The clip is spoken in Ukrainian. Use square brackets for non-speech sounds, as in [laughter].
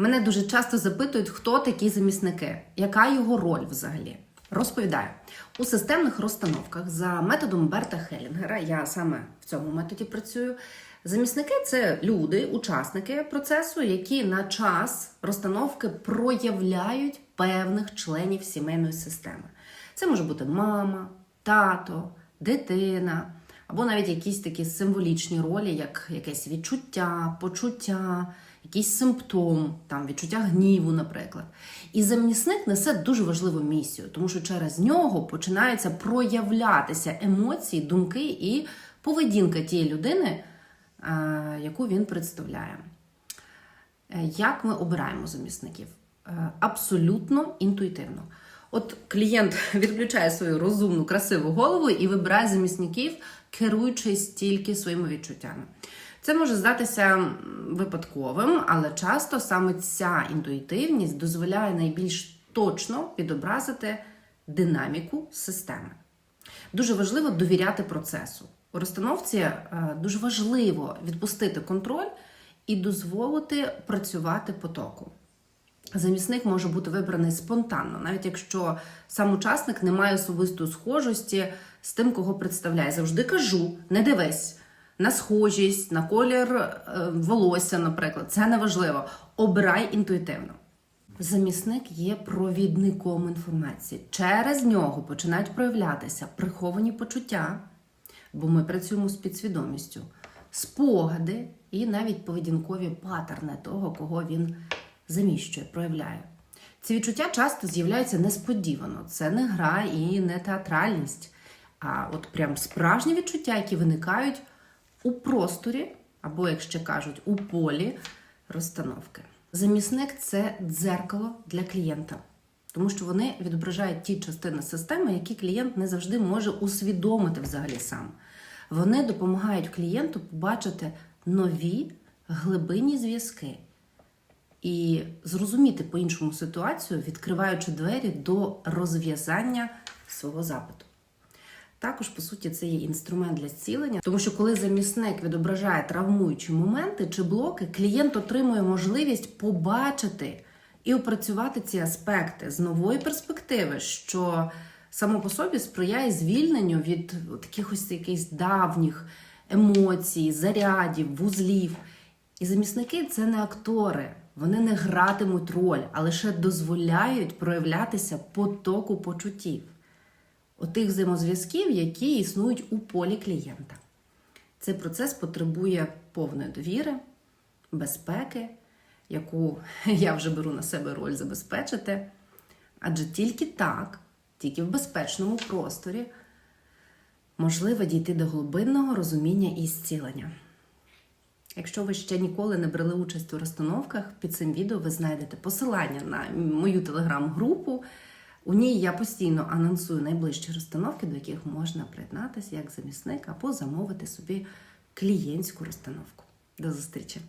Мене дуже часто запитують, хто такі замісники, яка його роль взагалі. Розповідаю, у системних розстановках за методом Берта Хелінгера, я саме в цьому методі працюю. Замісники це люди, учасники процесу, які на час розстановки проявляють певних членів сімейної системи. Це може бути мама, тато, дитина, або навіть якісь такі символічні ролі, як якесь відчуття, почуття, якийсь симптом, там відчуття гніву, наприклад. І замісник несе дуже важливу місію, тому що через нього починаються проявлятися емоції, думки і поведінка тієї людини, е, яку він представляє. Е, Як ми обираємо замісників? Е, Абсолютно інтуїтивно. От клієнт [laughs] відключає свою розумну, красиву голову і вибирає замісників, керуючись тільки своїми відчуттями. Це може здатися випадковим, але часто саме ця інтуїтивність дозволяє найбільш точно відобразити динаміку системи. Дуже важливо довіряти процесу. У розстановці е, дуже важливо відпустити контроль і дозволити працювати потоку. Замісник може бути вибраний спонтанно, навіть якщо сам учасник не має особистої схожості з тим, кого представляє. Завжди кажу: не дивись на схожість, на колір е, волосся, наприклад. Це не важливо. Обирай інтуїтивно. Замісник є провідником інформації. Через нього починають проявлятися приховані почуття, бо ми працюємо з підсвідомістю, спогади і навіть поведінкові патерни того, кого він заміщує, проявляє. Ці відчуття часто з'являються несподівано. Це не гра і не театральність, а от прям справжні відчуття, які виникають у просторі, або, як ще кажуть, у полі розстановки. Замісник це дзеркало для клієнта, тому що вони відображають ті частини системи, які клієнт не завжди може усвідомити взагалі сам. Вони допомагають клієнту побачити нові глибинні зв'язки і зрозуміти по-іншому ситуацію, відкриваючи двері до розв'язання свого запиту. Також, по суті, це є інструмент для зцілення, тому що коли замісник відображає травмуючі моменти чи блоки, клієнт отримує можливість побачити і опрацювати ці аспекти з нової перспективи, що само по собі сприяє звільненню від таких ось якихось давніх емоцій, зарядів, вузлів. І замісники це не актори, вони не гратимуть роль, а лише дозволяють проявлятися потоку почуттів отих взаємозв'язків, які існують у полі клієнта. Цей процес потребує повної довіри, безпеки, яку [laughs] я вже беру на себе роль забезпечити. Адже тільки так, тільки в безпечному просторі можливо дійти до глибинного розуміння і зцілення. Якщо ви ще ніколи не брали участь у розстановках, під цим відео ви знайдете посилання на мою телеграм-групу. У ній я постійно анонсую найближчі розстановки, до яких можна приєднатися як замісник або замовити собі клієнтську розстановку. До зустрічі!